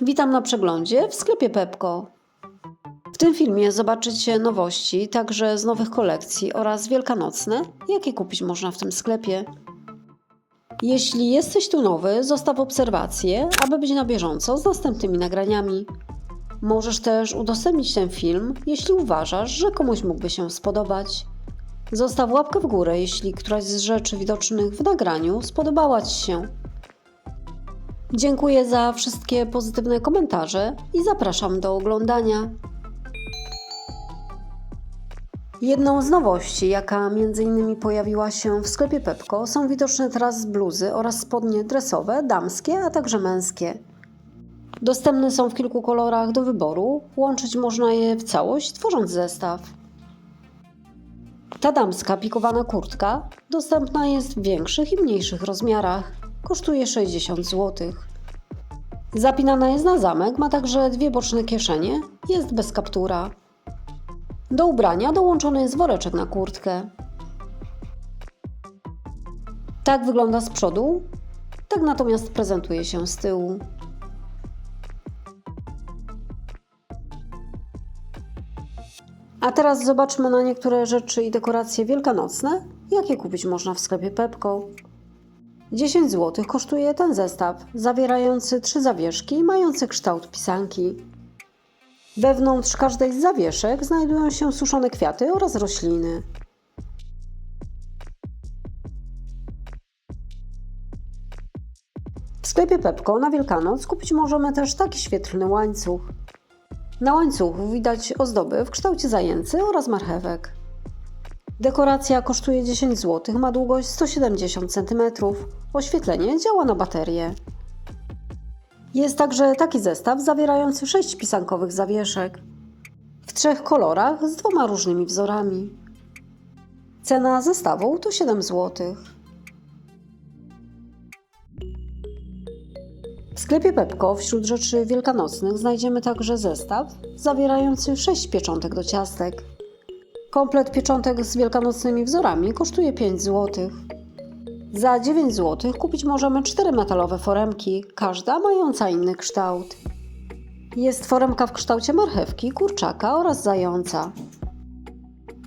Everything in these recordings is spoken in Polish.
Witam na przeglądzie w sklepie Pepko. W tym filmie zobaczycie nowości, także z nowych kolekcji oraz wielkanocne, jakie kupić można w tym sklepie. Jeśli jesteś tu nowy, zostaw obserwację, aby być na bieżąco z następnymi nagraniami. Możesz też udostępnić ten film, jeśli uważasz, że komuś mógłby się spodobać. Zostaw łapkę w górę, jeśli któraś z rzeczy widocznych w nagraniu spodobała Ci się. Dziękuję za wszystkie pozytywne komentarze i zapraszam do oglądania. Jedną z nowości, jaka m.in. pojawiła się w sklepie Pepko, są widoczne teraz bluzy oraz spodnie dresowe, damskie, a także męskie. Dostępne są w kilku kolorach do wyboru, łączyć można je w całość, tworząc zestaw. Ta damska pikowana kurtka dostępna jest w większych i mniejszych rozmiarach. Kosztuje 60 zł. Zapinana jest na zamek, ma także dwie boczne kieszenie, jest bez kaptura. Do ubrania dołączony jest woreczek na kurtkę. Tak wygląda z przodu, tak natomiast prezentuje się z tyłu. A teraz zobaczmy na niektóre rzeczy i dekoracje wielkanocne, jakie kupić można w sklepie Pepko. 10 zł kosztuje ten zestaw, zawierający trzy zawieszki mające kształt pisanki. Wewnątrz każdej z zawieszek znajdują się suszone kwiaty oraz rośliny. W sklepie Pepko na Wielkanoc kupić możemy też taki świetlny łańcuch. Na łańcuchu widać ozdoby w kształcie zajęcy oraz marchewek. Dekoracja kosztuje 10 zł, ma długość 170 cm. Oświetlenie działa na baterię. Jest także taki zestaw zawierający 6 pisankowych zawieszek. W trzech kolorach z dwoma różnymi wzorami. Cena zestawu to 7 zł. W sklepie Pepko wśród rzeczy wielkanocnych znajdziemy także zestaw zawierający 6 pieczątek do ciastek. Komplet pieczątek z wielkanocnymi wzorami kosztuje 5 zł. Za 9 zł kupić możemy 4 metalowe foremki, każda mająca inny kształt. Jest foremka w kształcie marchewki, kurczaka oraz zająca.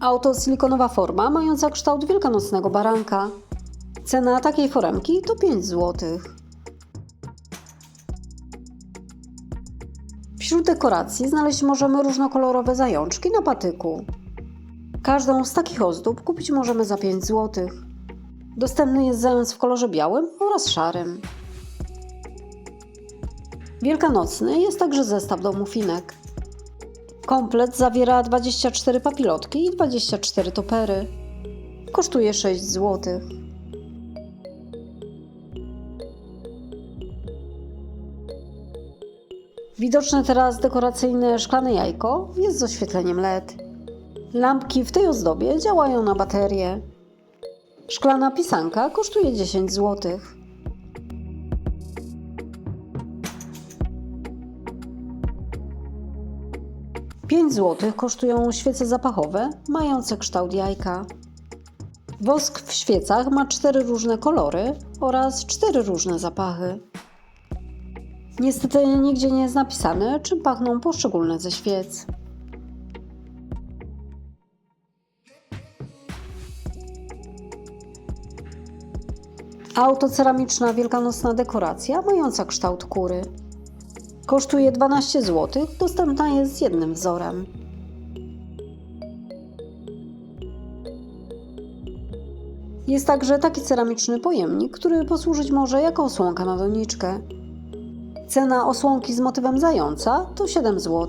Auto silikonowa forma mająca kształt wielkanocnego baranka. Cena takiej foremki to 5 zł. Wśród dekoracji znaleźć możemy różnokolorowe zajączki na patyku. Każdą z takich ozdób kupić możemy za 5 zł. Dostępny jest zając w kolorze białym oraz szarym. Wielkanocny jest także zestaw do mufinek. Komplet zawiera 24 papilotki i 24 topery. Kosztuje 6 zł. Widoczne teraz dekoracyjne szklane jajko jest z oświetleniem LED. Lampki w tej ozdobie działają na baterię. Szklana pisanka kosztuje 10 zł. Pięć zł kosztują świece zapachowe mające kształt jajka. Wosk w świecach ma cztery różne kolory oraz cztery różne zapachy. Niestety nigdzie nie jest napisane, czym pachną poszczególne ze świec. Autoceramiczna wielkanocna dekoracja mająca kształt kury. Kosztuje 12 zł, dostępna jest z jednym wzorem. Jest także taki ceramiczny pojemnik, który posłużyć może jako osłonka na doniczkę. Cena osłonki z motywem zająca to 7 zł.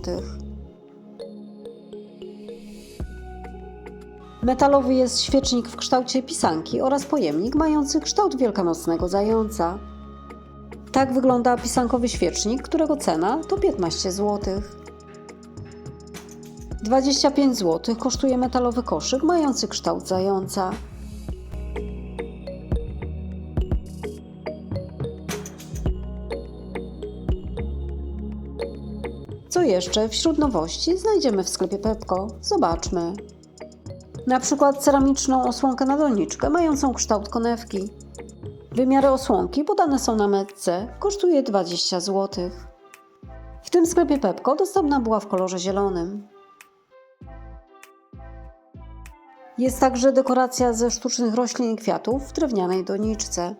Metalowy jest świecznik w kształcie pisanki oraz pojemnik mający kształt wielkanocnego zająca. Tak wygląda pisankowy świecznik, którego cena to 15 zł. 25 zł kosztuje metalowy koszyk mający kształt zająca. Co jeszcze wśród nowości znajdziemy w sklepie Pepko? Zobaczmy. Na przykład ceramiczną osłonkę na doniczkę mającą kształt konewki. Wymiary osłonki podane są na metce, kosztuje 20 zł. tym sklepie Pepko dostępna była w kolorze zielonym. Jest także dekoracja ze sztucznych roślin i kwiatów w drewnianej doniczce.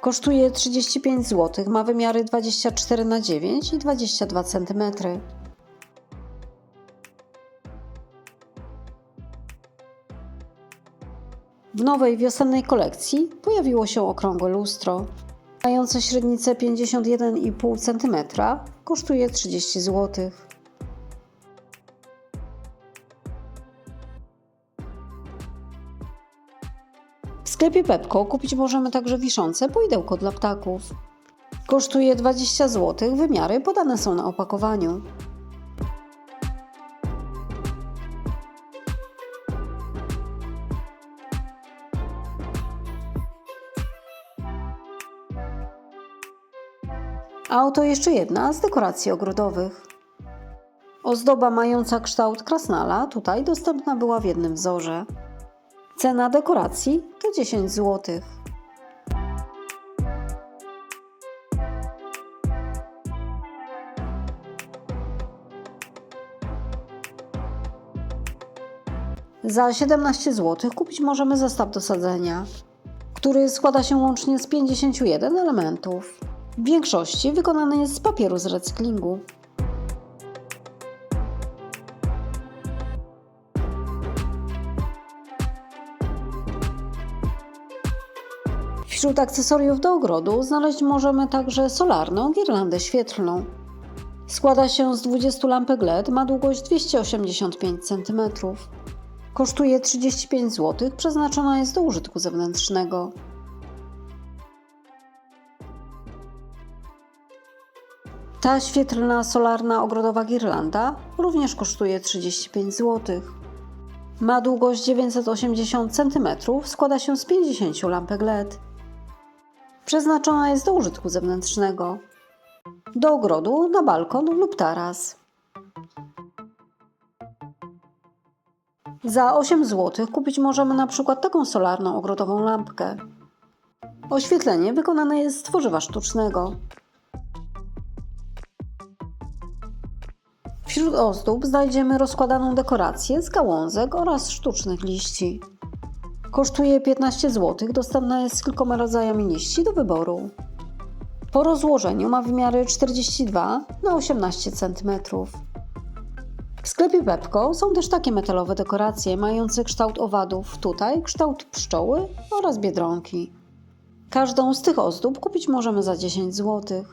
Kosztuje 35 zł, ma wymiary 24 na 9 i 22 cm. W nowej wiosennej kolekcji pojawiło się okrągłe lustro. Mające średnicę 51,5 cm kosztuje 30 zł. W sklepie Pepko kupić możemy także wiszące poidełko dla ptaków. Kosztuje 20 zł, wymiary podane są na opakowaniu. A oto jeszcze jedna z dekoracji ogrodowych. Ozdoba mająca kształt krasnala tutaj dostępna była w jednym wzorze. Cena dekoracji to 10 zł. Za 17 zł kupić możemy zestaw do sadzenia, który składa się łącznie z 51 elementów. W większości wykonany jest z papieru z recyklingu. Wśród akcesoriów do ogrodu znaleźć możemy także solarną girlandę świetlną. Składa się z 20 lampek LED, ma długość 285 cm. Kosztuje 35 zł, przeznaczona jest do użytku zewnętrznego. Ta świetlna solarna ogrodowa girlanda również kosztuje 35 zł. Ma długość 980 cm, składa się z 50 lampek LED. Przeznaczona jest do użytku zewnętrznego. Do ogrodu, na balkon lub taras. Za 8 zł kupić możemy na przykład taką solarną ogrodową lampkę. Oświetlenie wykonane jest z tworzywa sztucznego. Wśród ozdób znajdziemy rozkładaną dekorację z gałązek oraz sztucznych liści. Kosztuje 15 zł, dostępna jest z kilkoma rodzajami liści do wyboru. Po rozłożeniu ma wymiary 42 na 18 cm. W sklepie Pepko są też takie metalowe dekoracje mające kształt owadów, tutaj kształt pszczoły oraz biedronki. Każdą z tych ozdób kupić możemy za 10 zł.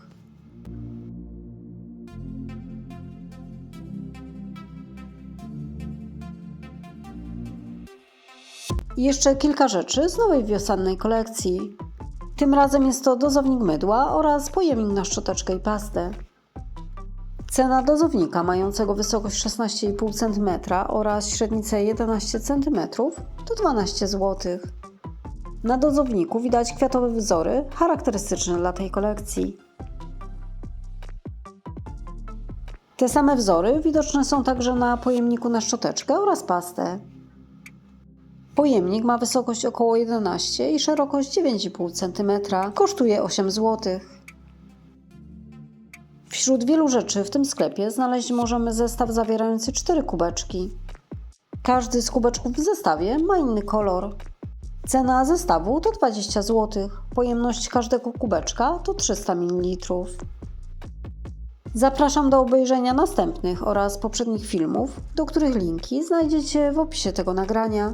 I jeszcze kilka rzeczy z nowej wiosennej kolekcji. Tym razem jest to dozownik mydła oraz pojemnik na szczoteczkę i pastę. Cena dozownika mającego wysokość 16,5 cm oraz średnicę 11 cm to 12 zł. Na dozowniku widać kwiatowe wzory charakterystyczne dla tej kolekcji. Te same wzory widoczne są także na pojemniku na szczoteczkę oraz pastę. Pojemnik ma wysokość około 11 i szerokość 9,5 cm. Kosztuje 8 zł. Wśród wielu rzeczy w tym sklepie znaleźć możemy zestaw zawierający 4 kubeczki. Każdy z kubeczków w zestawie ma inny kolor. Cena zestawu to 20 zł. Pojemność każdego kubeczka to 300 ml. Zapraszam do obejrzenia następnych oraz poprzednich filmów, do których linki znajdziecie w opisie tego nagrania.